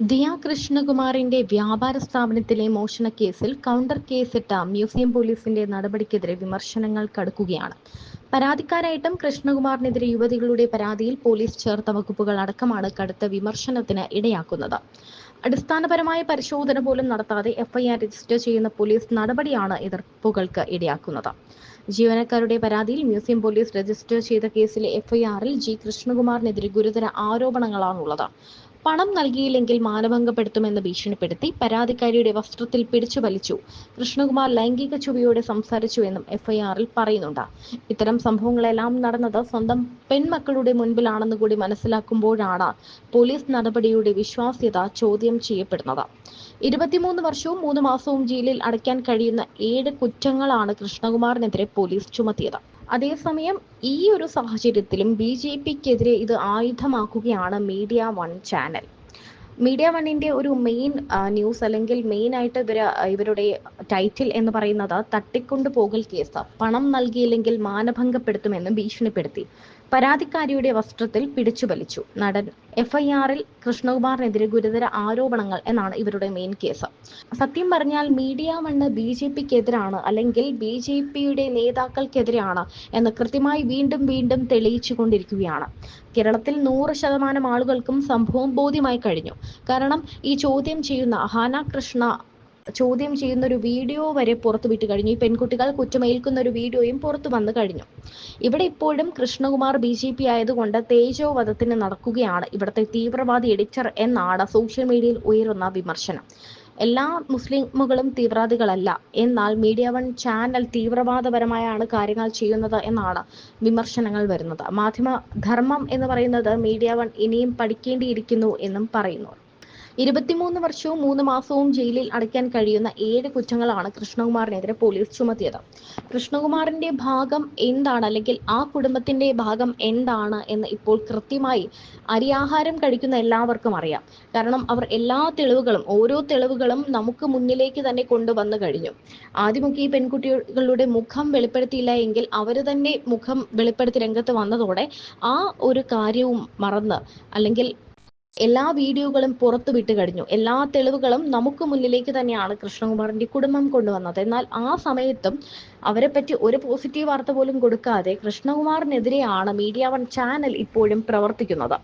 ദിയ കൃഷ്ണകുമാറിന്റെ വ്യാപാര സ്ഥാപനത്തിലെ മോഷണ കേസിൽ കൗണ്ടർ കേസിട്ട മ്യൂസിയം പോലീസിന്റെ നടപടിക്കെതിരെ വിമർശനങ്ങൾ കടുക്കുകയാണ്. പരാതിക്കാരായിട്ടും കൃഷ്ണകുമാറിനെതിരെ യുവതികളുടെ പരാതിയിൽ പോലീസ് ചേർത്ത വകുപ്പുകൾ അടക്കമാണ് കടുത്ത വിമർശനത്തിന് ഇടയാക്കുന്നത്. അടിസ്ഥാനപരമായ പരിശോധന പോലും നടത്താതെ എഫ്ഐആർ രജിസ്റ്റർ ചെയ്യുന്ന പോലീസ് നടപടിയാണ് എതിർപ്പുകൾക്ക് ഇടയാക്കുന്നത്. ജീവനക്കാരുടെ പരാതിയിൽ മ്യൂസിയം പോലീസ് രജിസ്റ്റർ ചെയ്ത കേസിലെ എഫ്ഐആറിൽ ജി കൃഷ്ണകുമാറിനെതിരെ ഗുരുതര ആരോപണങ്ങളാണുള്ളത്. പണം നൽകിയില്ലെങ്കിൽ മാനഭംഗപ്പെടുത്തുമെന്ന് ഭീഷണിപ്പെടുത്തി പരാതിക്കാരിയുടെ വസ്ത്രത്തിൽ പിടിച്ചു വലിച്ചു. കൃഷ്ണകുമാർ ലൈംഗിക ചുവയോടെ സംസാരിച്ചുവെന്നും എഫ്ഐആറിൽ പറയുന്നുണ്ട്. ഇത്തരം സംഭവങ്ങളെല്ലാം നടന്നത് സ്വന്തം പെൺമക്കളുടെ മുൻപിലാണെന്ന് കൂടി മനസ്സിലാക്കുമ്പോഴാണ് പോലീസ് നടപടിയുടെ വിശ്വാസ്യത ചോദ്യം ചെയ്യപ്പെടുന്നത്. ഇരുപത്തിമൂന്ന് വർഷവും മൂന്ന് മാസവും ജയിലിൽ അടയ്ക്കാൻ കഴിയുന്ന ഏഴ് കുറ്റങ്ങളാണ് കൃഷ്ണകുമാറിനെതിരെ പോലീസ് ചുമത്തിയത്. അതേസമയം ഈ ഒരു സാഹചര്യത്തിലും ബി ജെ പിക്കെതിരെ ഇത് ആയുധമാക്കുകയാണ് മീഡിയ വൺ ചാനൽ. മീഡിയ വണ്ണിന്റെ ഒരു മെയിൻ ന്യൂസ് അല്ലെങ്കിൽ മെയിൻ ആയിട്ട് ഇവർ ഇവരുടെ ടൈറ്റിൽ എന്ന് പറയുന്നത് തട്ടിക്കൊണ്ടു പോകൽ കേസ്. പണം നൽകിയില്ലെങ്കിൽ മാനഭംഗപ്പെടുത്തുമെന്ന് ഭീഷണിപ്പെടുത്തി. പരാതിക്കാരിയുടെ വസ്ത്രത്തിൽ പിടിച്ചു വലിച്ചു നടൻ എഫ്ഐആറിൽ കൃഷ്ണകുമാറിനെതിരെ ഗുരുതര ആരോപണങ്ങൾ എന്നാണ് ഇവരുടെ മെയിൻ കേസ് സത്യം പറഞ്ഞാൽ മീഡിയ വണ്ണ് ബി ജെ പിക്കെതിരാണ് അല്ലെങ്കിൽ ബി ജെ പിയുടെ നേതാക്കൾക്കെതിരെയാണ് എന്ന് കൃത്യമായി വീണ്ടും വീണ്ടും തെളിയിച്ചു കൊണ്ടിരിക്കുകയാണ് കേരളത്തിൽ നൂറ് ശതമാനം ആളുകൾക്കും സംഭവം ബോധ്യമായി കഴിഞ്ഞു. കാരണം ഈ ചോദ്യം ചെയ്യുന്ന ഹാന കൃഷ്ണ ചോദ്യം ചെയ്യുന്ന ഒരു വീഡിയോ വരെ പുറത്തു വിട്ട് കഴിഞ്ഞു. ഈ പെൺകുട്ടികൾ കുറ്റമേൽക്കുന്ന ഒരു വീഡിയോയും പുറത്തു വന്നു കഴിഞ്ഞു. ഇവിടെ ഇപ്പോഴും കൃഷ്ണകുമാർ ബി ജെ പി ആയതുകൊണ്ട് തേജോ വധത്തിന് നടക്കുകയാണ് ഇവിടുത്തെ തീവ്രവാദി എഡിറ്റർ എന്നാണ് സോഷ്യൽ മീഡിയയിൽ ഉയരുന്ന വിമർശനം. എല്ലാ മുസ്ലിമുകളും തീവ്രവാദികളല്ല. എന്നാൽ മീഡിയ വൺ ചാനൽ തീവ്രവാദപരമായാണ് കാര്യങ്ങൾ ചെയ്യുന്നത് എന്നാണ് വിമർശനങ്ങൾ വരുന്നത്. മാധ്യമ ധർമ്മം എന്ന് പറയുന്നത് മീഡിയ വൺ ഇനിയും പഠിക്കേണ്ടിയിരിക്കുന്നു എന്നും പറയുന്നു. ഇരുപത്തിമൂന്ന് വർഷവും മൂന്ന് മാസവും ജയിലിൽ അടയ്ക്കാൻ കഴിയുന്ന ഏഴ് കുറ്റങ്ങളാണ് കൃഷ്ണകുമാറിനെതിരെ പോലീസ് ചുമത്തിയത്. കൃഷ്ണകുമാറിന്റെ ഭാഗം എന്താണ്? അല്ലെങ്കിൽ ആ കുടുംബത്തിന്റെ ഭാഗം എന്താണ്? എന്ന് ഇപ്പോൾ കൃത്യമായി അരിയാഹാരം കഴിക്കുന്ന എല്ലാവർക്കും അറിയാം. കാരണം അവർ എല്ലാ തെളിവുകളും ഓരോ തെളിവുകളും നമുക്ക് മുന്നിലേക്ക് തന്നെ കൊണ്ടുവന്നു കഴിഞ്ഞു. ആദ്യമൊക്കെ ഈ പെൺകുട്ടികളുടെ മുഖം വെളിപ്പെടുത്തിയില്ല എങ്കിൽ അവർ തന്നെ മുഖം വെളിപ്പെടുത്തി രംഗത്ത് വന്നതോടെ ആ ഒരു കാര്യവും മറന്ന് അല്ലെങ്കിൽ എല്ലാ വീഡിയോകളും പുറത്തു വിട്ട് കഴിഞ്ഞു. എല്ലാ തെളിവുകളും നമുക്ക് മുന്നിലേക്ക് തന്നെയാണ് കൃഷ്ണകുമാറിന്റെ കുടുംബം കൊണ്ടുവന്നത്. എന്നാൽ ആ സമയത്തും അവരെ പറ്റി ഒരു പോസിറ്റീവ് വാർത്ത പോലും കൊടുക്കാതെ കൃഷ്ണകുമാറിനെതിരെയാണ് മീഡിയ വൺ ചാനൽ ഇപ്പോഴും പ്രവർത്തിക്കുന്നത്.